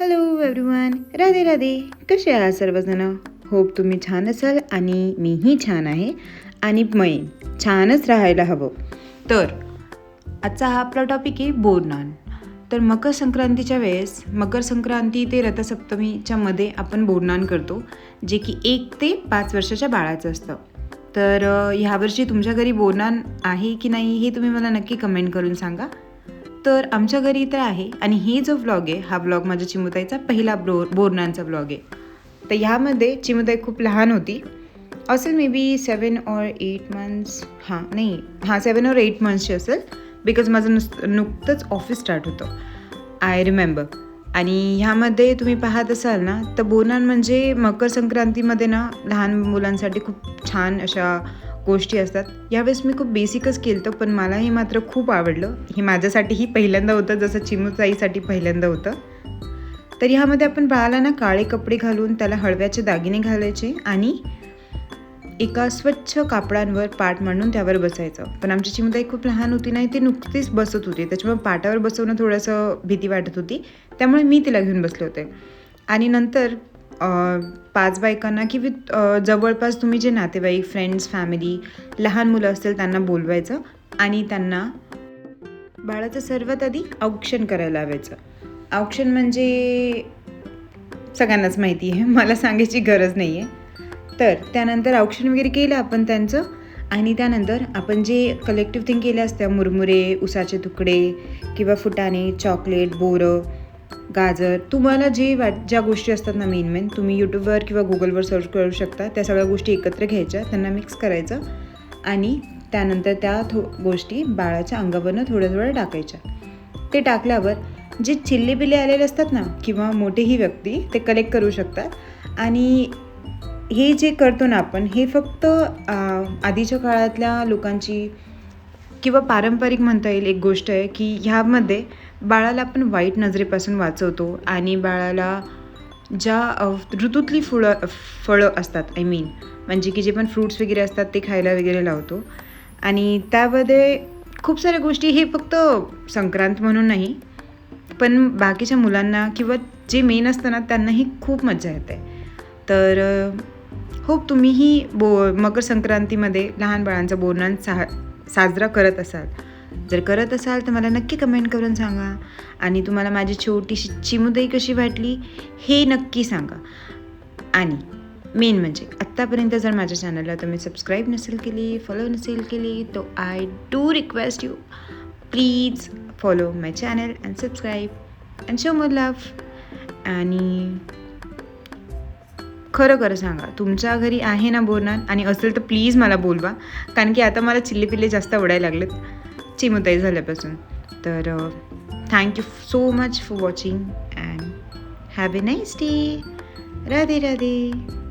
Hello everyone Radhe Radhe. कसे आहात सर्वजण? होप तुम्ही छान असाल आणि मीही छान आहे आणि मै छानच राहायला हवं. तर आजचा हा आपला टॉपिक आहे बोरनान तर मकर संक्रांतीच्या वेळेस मकर संक्रांती ते रथसप्तमीच्या मध्ये आपण बोरनान करतो जे की एक ते पाच वर्षाच्या बाळाचं असतं. तर ह्यावर्षी तुमच्या घरी बोरनान आहे की नाही हे तुम्ही मला नक्की कमेंट करून सांगा. तर आमच्या घरी तर आहे. आणि ही जो व्लॉग आहे हा व्लॉग माझ्या चिमुताईचा पहिला ब्रो बोरणांचा व्लॉग आहे. तर ह्यामध्ये चिमुताई खूप लहान होती. असेल maybe seven or eight months हां नाही. हां सेवन ऑर एट मंथ्सची असेल. बिकॉज माझं नुस नुकतंच ऑफिस स्टार्ट होतं. आय रिमेंबर आणि ह्यामध्ये तुम्ही पाहत असाल ना तर बोनान म्हणजे मकर संक्रांतीमध्ये ना लहान मुलांसाठी खूप छान अशा गोष्टी असतात. यावेळेस मी खूप बेसिकच केलं होतं पण मला हे मात्र खूप आवडलं. हे माझ्यासाठीही पहिल्यांदा होतं जसं चिमुताईसाठी पहिल्यांदा होतं. तर ह्यामध्ये आपण बाळाला ना काळे कपडे घालून त्याला हळव्याचे दागिने घालायचे आणि एका स्वच्छ कापडांवर पाठ मांडून त्यावर बसायचं. पण आमची चिमुताई खूप लहान होती नाही ती नुकतीच बसत होती. त्याच्यामुळे पाटावर बसवणं थोडंसं भीती वाटत होती. त्यामुळे मी तिला घेऊन बसले होते. आणि नंतर पाच बायकांना किंवा जवळपास तुम्ही जे नातेवाईक फ्रेंड्स फॅमिली लहान मुलं असतील त्यांना बोलवायचं आणि त्यांना बाळाचं सर्वात आधी औक्षण करायला लावायचं. औक्षण म्हणजे सगळ्यांनाच माहिती आहे. मला सांगायची गरज नाही आहे तर त्यानंतर औक्षण वगैरे केलं आपण त्यांचं आणि त्यानंतर आपण जे कलेक्टिव्ह थिंग केले असत्या मुरमुरे उसाचे तुकडे किंवा फुटाणे चॉकलेट बोरं गाजर. तुम्हाला जे वाट ज्या गोष्टी असतात ना मेन मेन तुम्ही यूट्यूबवर किंवा गुगलवर सर्च करू शकता. त्या सगळ्या गोष्टी एकत्र घ्यायच्या त्यांना मिक्स करायचं आणि त्यानंतर त्या थो गोष्टी बाळाच्या अंगावरनं थोड्या थोड्या टाकायच्या. ते टाकल्यावर जे चिल्ले बिल्ले आलेले असतात ना किंवा मोठेही व्यक्ती ते कलेक्ट करू शकतात. आणि हे जे करतो ना आपण हे फक्त आधीच्या काळातल्या लोकांची किंवा पारंपरिक म्हणता येईल एक गोष्ट आहे की ह्यामध्ये बाळाला आपण वाईट नजरेपासून वाचवतो आणि बाळाला ज्या ऋतूतली फुळं फळं असतात आय मीन म्हणजे की जे पण फ्रूट्स वगैरे असतात ते खायला वगैरे लावतो. आणि त्यामध्ये खूप साऱ्या गोष्टी हे फक्त संक्रांत म्हणून नाही पण बाकीच्या मुलांना किंवा जे मेन असतं ना त्यांनाही खूप मजा येते. तर होप तुम्हीही बो मकर संक्रांतीमध्ये लहान बाळांचा बोरणांचा साजरा करत असाल. जर करत असाल तर मला नक्की कमेंट करून सांगा. आणि तुम्हाला माझी छोटीशी चिमुदई कशी वाटली हे नक्की सांगा. आणि मेन म्हणजे आत्तापर्यंत जर माझ्या चॅनलला तुम्ही सबस्क्राईब नसेल केली फॉलो नसेल केली तो I do request you please follow my channel and subscribe and show more love आणि खरं खरं सांगा तुमच्या घरी आहे ना बोरनान आणि असेल तर प्लीज मला बोलवा. कारण की आता मला चिल्ले पिल्ले जास्त आवडायला लागलेत. चिमुताई झाल्यापासून. तर thank you so much for watching and have a nice day Radhe Radhe.